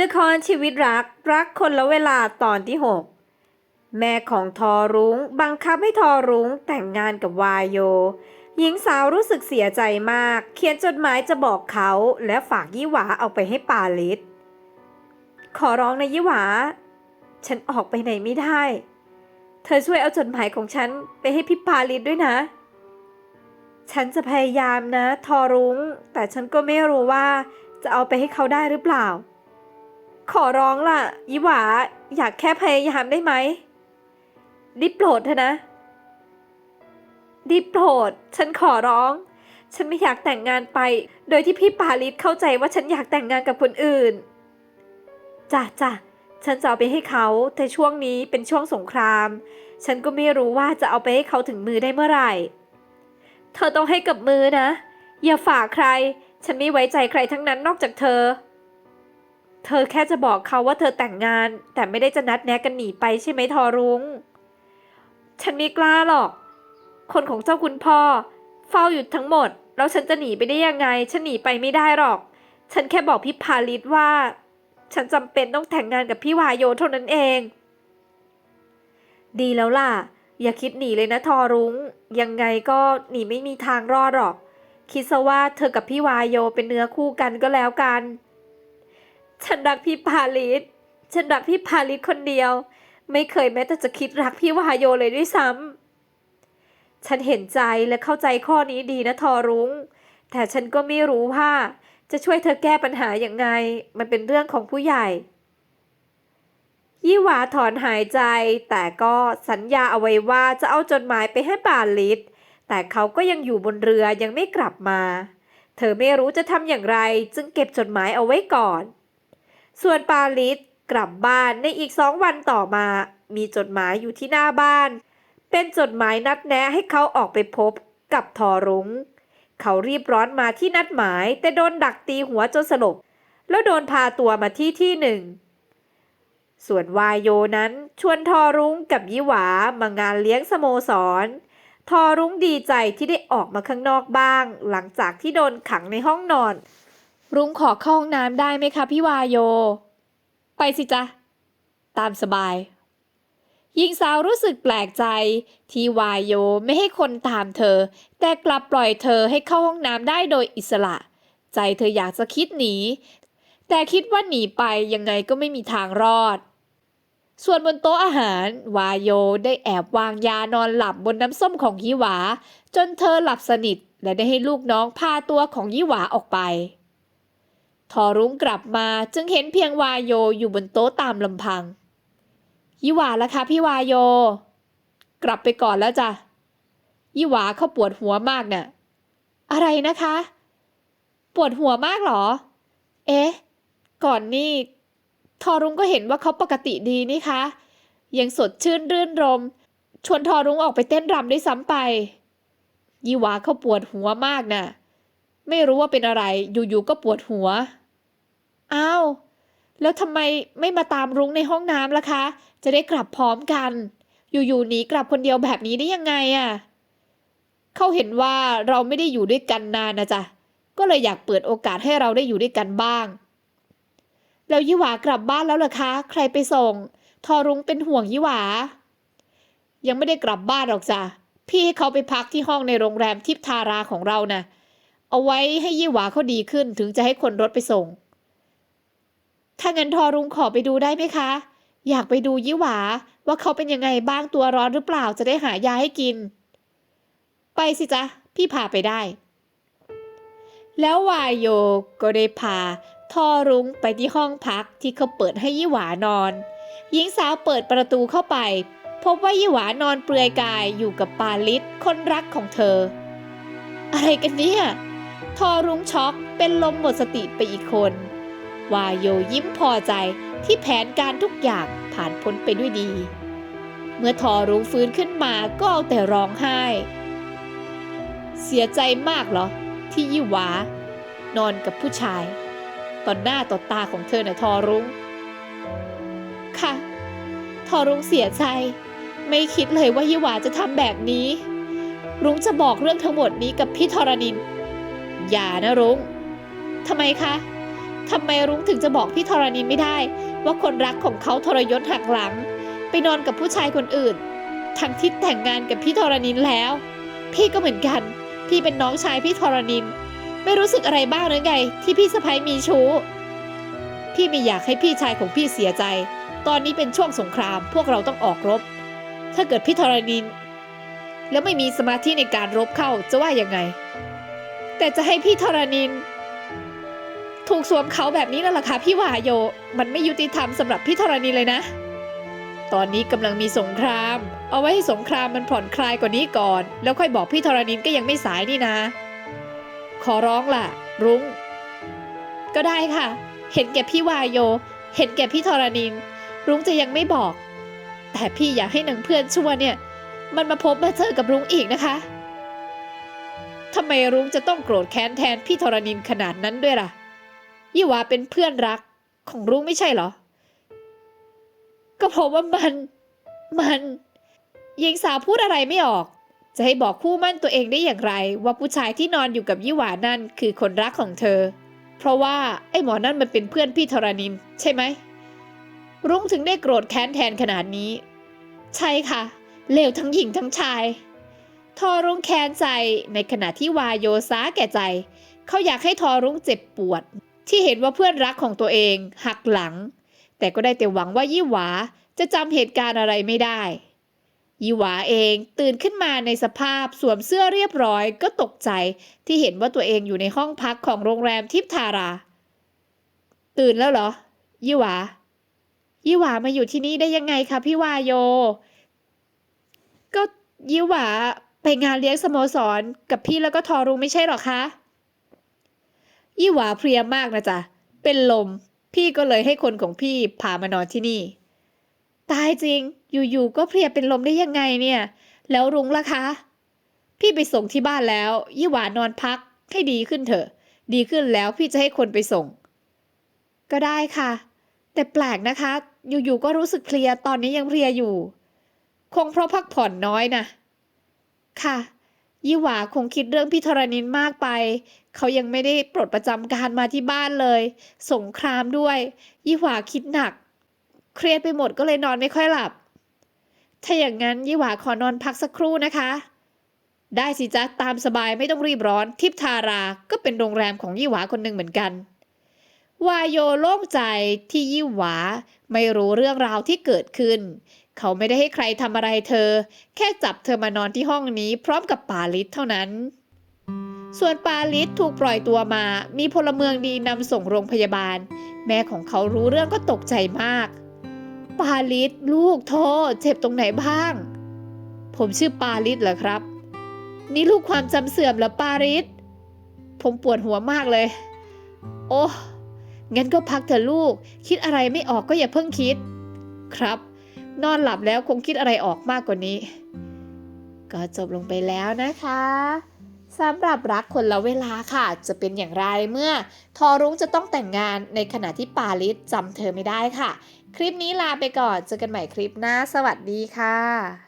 ละครชีวิตรักรักคนละเวลาตอนที่ 6 แม่ของทอรุง้งบังคับให้ทอรุ้งแต่งงานกับวายโย หญิงสาวรู้สึกเสียใจมาก เขียนจดหมายจะบอกเขาและฝากยี่หวาเอาไปให้ปาลิศขอร้องนะยี่หวา ฉันออกไปไหนไม่ได้ เธอช่วยเอาจดหมายของฉันไปให้พี่ปาลิศด้วยนะ ฉันจะพยายามนะ ทอรุง้ง แต่ฉันก็ไม่รู้ว่าจะเอาไปให้เขาได้หรือเปล่า ขอร้องล่ะยิหวาอยากแค่พยายามได้ไหมดิโปรดเถอะนะดิโปรด ฉันขอร้อง ฉันไม่อยากแต่งงานไป โดยที่พี่ปาลิศเข้าใจว่าฉันอยากแต่งงานกับคนอื่นจ้ะจ้ะฉันจะเอาไปให้เขาแต่ช่วงนี้เป็นช่วงสงคราม ฉันก็ไม่รู้ว่าจะเอาไปให้เขาถึงมือได้เมื่อไหร่ เธอต้องให้กับมือนะ อย่าฝากใคร ฉันไม่ไว้ใจใครทั้งนั้นนอกจากเธอ เธอแค่จะบอกเขาว่าเธอแต่งงาน แต่ไม่ได้จะนัดแนะกันหนีไปใช่ไหมทอรุง้ง ฉันไม่กล้าหรอก คนของเจ้าคุณพ่อ เฝ้าอยู่ทั้งหมด แล้วฉันจะหนีไปได้ยังไง ฉันหนีไปไม่ได้หรอก ฉันแค่บอกพี่พาลิตว่า ฉันจำเป็นต้องแต่งงานกับพี่วายโยเท่านั้นเอง ดีแล้วล่ะ อย่าคิดหนีเลยนะทอรุง้ง ยังไงก็หนีไม่มีทางรอดหรอก คิดซะว่าเธอกับพี่วายโยเป็นเนื้อคู่กันก็แล้วกัน ฉันรักพี่พาลิสฉันรักพี่พาลิสคนเดียว ไม่เคยแม้แต่จะคิดรักพี่วายโยเลยด้วยซ้ำฉันเห็นใจและเข้าใจข้อนี้ดีนะทอรุง้ง แต่ฉันก็ไม่รู้ว่า จะช่วยเธอแก้ปัญหาอย่างไง มันเป็นเรื่องของผู้ใหญ่ ยี่หวาถอนหายใจ แต่ก็สัญญาเอาไว้ว่าจะเอาจดหมายไปให้ปาลิสแต่เขาก็ยังอยู่บนเรือยังไม่กลับมา เธอไม่รู้จะทำอย่างไร จึงเก็บจดหมายเอาไว้ก่อน ส่วนปาลิสกลับบ้านในอีกสองวันต่อมา มีจดหมายอยู่ที่หน้าบ้าน เป็นจดหมายนัดแนะให้เขาออกไปพบกับทอรุง้ง เขารีบร้อนมาที่นัดหมาย แต่โดนดักตีหัวจนสลบ แล้วโดนพาตัวมาที่ที่หนึ่ง ส่วนวายโยนั้นชวนทอรุ้งกับยี่หวามางานเลี้ยงสโมสร ทอรุ้งดีใจที่ได้ออกมาข้างนอกบ้าง หลังจากที่โดนขังในห้องนอน รุ้งขอเข้าห้องน้ำได้ไหมคะพี่วายโย ไปสิจ๊ะ ตามสบายหญิงสาวรู้สึกแปลกใจ ที่วายโยไม่ให้คนตามเธอ แต่กลับปล่อยเธอให้เข้าห้องน้ำได้โดยอิสระ ใจเธออยากจะคิดหนี แต่คิดว่าหนีไปยังไงก็ไม่มีทางรอด ส่วนบนโต๊ะอาหาร วายโยได้แอบวางยานอนหลับบนน้ำส้มของยี่หวา จนเธอหลับสนิทและได้ให้ลูกน้องพาตัวของยี่หวาออกไป ทอรุ้งกลับมาจึงเห็นเพียงวายโยอยู่บนโต๊ะตามลำพัง ยี่หวาละคะพี่วายโย กลับไปก่อนแล้วจ้ะ ยี่หวาเขาปวดหัวมากเน่ะ อะไรนะคะ ปวดหัวมากเหรอ เอ๊ะ ก่อนนี่ทอรุ้งก็เห็นว่าเขาปกติดีนี่คะ ยังสดชื่นรื่นรม ชวนทอรุ้งออกไปเต้นรำด้วยซ้ำไป ยี่หวาเขาปวดหัวมากน่ะ ไม่รู้ว่าเป็นอะไร อยู่ๆก็ปวดหัว อ้าว แล้วทำไมไม่มาตามรุ้งในห้องน้ำล่ะคะ จะได้กลับพร้อมกัน อยู่ๆหนีกลับคนเดียวแบบนี้ได้ยังไงอะเขาเห็นว่าเราไม่ได้อยู่ด้วยกันนานนะจ๊ะ ก็เลยอยากเปิดโอกาสให้เราได้อยู่ด้วยกันบ้าง แล้วยี่หวากลับบ้านแล้วเหรอคะ ใครไปส่ง ทอรุ้งเป็นห่วงยี่หวา ยังไม่ได้กลับบ้านหรอกจ้ะ พี่ให้เขาไปพักที่ห้องในโรงแรมทิพทาราของเรานะ่ะ เอาไว้ให้ยี่หวาเขาดีขึ้นถึงจะให้คนรถไปส่ง ถ้างั้นทอรุงขอไปดูได้ไหมคะ อยากไปดูยี่หวา ว่าเขาเป็นยังไงบ้างตัวร้อนหรือเปล่าจะได้หายาให้กิน ไปสิจ๊ะ พี่พาไปได้ แล้ววายโยก็ได้พาทอรุ้งไปที่ห้องพักที่เขาเปิดให้ยี่หวานอน หญิงสาวเปิดประตูเข้าไป พบว่ายี่หวานอนเปลือยกายอยู่กับปาลิศคนรักของเธอ อะไรกันเนี่ย ทอรุ้งช็อกเป็นลมหมดสติไปอีกคน วายโยยิ้มพอใจที่แผนการทุกอย่างผ่านพ้นไปด้วยดี เมื่อทอรุ้งฟื้นขึ้นมาก็เอาแต่ร้องไห้ เสียใจมากเหรอ ที่ยี่หวานอนกับผู้ชายต่อหน้าต่อตาของเธอนะทอรุง้งค่ะทอรุ้งเสียใจ ไม่คิดเลยว่ายี่หวาจะทำแบบนี้ รุ้งจะบอกเรื่องทั้งหมดนี้กับพี่ธรณิน อย่านะรุ้งทำไมคะ ทำไมรุ้งถึงจะบอกพี่ธรณินไม่ได้ ว่าคนรักของเขาทรยศหักหลัง ไปนอนกับผู้ชายคนอื่น ทั้งที่แต่งงานกับพี่ธรณินแล้ว พี่ก็เหมือนกัน พี่เป็นน้องชายพี่ธรณิน ไม่รู้สึกอะไรบ้างหรือไง ที่พี่สะพ้ยมีชู้ พี่ไม่อยากให้พี่ชายของพี่เสียใจ ตอนนี้เป็นช่วงสงคราม พวกเราต้องออกรบ ถ้าเกิดพี่ธรณิน แล้วไม่มีสมาธิในการรบเข้าจะว่ายังไง แต่จะให้พี่ธรณิน ถูกสวมเขาแบบนี้นั่นแหละค่ะพี่วาโย มันไม่ยุติธรรมสำหรับพี่ธรณีเลยนะ ตอนนี้กำลังมีสงคราม เอาไว้ให้สงครามมันผ่อนคลายกว่านี้ก่อน แล้วค่อยบอกพี่ธรณินก็ยังไม่สายนี่นะ ขอร้องล่ะ รุ้ง ก็ได้ค่ะ เห็นแก่พี่วายโย เห็นแก่พี่ธรณิน รุ้งจะยังไม่บอก แต่พี่อยากให้หนังเพื่อนชั่วเนี่ย มันมาพบมาเจอกับรุ้งอีกนะคะทำไมรุ้งจะต้องโกรธแค้นแทนพี่ธรณินขนาดนั้นด้วยล่ะ ยี่หวาเป็นเพื่อนรักของรุ้งไม่ใช่เหรอ ก็เพราะว่ามันมันหญิงสาวพูดอะไรไม่ออก จะให้บอกคู่มั่นตัวเองได้อย่างไร ว่าผู้ชายที่นอนอยู่กับยี่หวานั่นคือคนรักของเธอ เพราะว่าไอ้หมอนั่นมันเป็นเพื่อนพี่ธรณิน ใช่ไหม รุ้งถึงได้โกรธแค้นแทนขนาดนี้ ใช่ค่ะเลวทั้งหญิงทั้งชายทอรุ้งแค้นใจในขณะที่วายโยซาแก่ใจ เขาอยากให้ทอรุ้งเจ็บปวด ที่เห็นว่าเพื่อนรักของตัวเองหักหลัง แต่ก็ได้แต่หวังว่ายี่หวาจะจำเหตุการณ์อะไรไม่ได้ ยี่หวาเองตื่นขึ้นมาในสภาพสวมเสื้อเรียบร้อยก็ตกใจที่เห็นว่าตัวเองอยู่ในห้องพักของโรงแรมทิพทารา ตื่นแล้วเหรอ ยี่หวา ยี่หวามาอยู่ที่นี่ได้ยังไงคะพี่วาโย ก็ยี่หวาไปงานเลี้ยงสโมสรกับพี่แล้วก็ทอรุงไม่ใช่หรอคะ ยี่หวาเพลียมากนะจ๊ะ เป็นลม พี่ก็เลยให้คนของพี่พามานอนที่นี่ ตายจริง อยู่ๆก็เพลียเป็นลมได้ยังไงเนี่ย แล้วรุ้งล่ะคะ พี่ไปส่งที่บ้านแล้ว ยี่หวานอนพักให้ดีขึ้นเถอะ ดีขึ้นแล้วพี่จะให้คนไปส่ง ก็ได้ค่ะ แต่แปลกนะคะ อยู่ๆก็รู้สึกเพลียตอนนี้ยังเพลียอยู่ คงเพราะพักผ่อนน้อยนะ ค่ะ ยี่หวาคงคิดเรื่องพี่ธรณินมากไป เขายังไม่ได้ปลดประจำการมาที่บ้านเลย สงครามด้วย ยี่หวาคิดหนัก เครียดไปหมดก็เลยนอนไม่ค่อยหลับ ถ้าอย่างนั้นยี่หวาขอนอนพักสักครู่นะคะ ได้สิจ๊ะตามสบายไม่ต้องรีบร้อน ทิพทาราก็เป็นโรงแรมของยี่หวาคนหนึ่งเหมือนกัน วายโยโล่งใจที่ยี่หวา ไม่รู้เรื่องราวที่เกิดขึ้น เขาไม่ได้ให้ใครทำอะไรเธอ แค่จับเธอมานอนที่ห้องนี้พร้อมกับปาลิสเท่านั้น ส่วนปาลิสถูกปล่อยตัวมา มีพลเมืองดีนำส่งโรงพยาบาล แม่ของเขารู้เรื่องก็ตกใจมาก ปาลิสลูกโทษเจ็บตรงไหนบ้าง ผมชื่อปาลิสเหรอครับ นี่ลูกความจำเสื่อมเหรอปาลิสผมปวดหัวมากเลย โอ้ งั้นก็พักเถอะลูก คิดอะไรไม่ออกก็อย่าเพิ่งคิด ครับ นอนหลับแล้วคงคิดอะไรออกมากกว่านี้ ก็จบลงไปแล้วนะคะสำหรับรักคนละเวลาค่ะ จะเป็นอย่างไรเมื่อ ทอรุ้งจะต้องแต่งงานในขณะที่ปาลิสจำเธอไม่ได้ค่ะ คลิปนี้ลาไปก่อน เจอกันใหม่คลิปหน้า สวัสดีค่ะ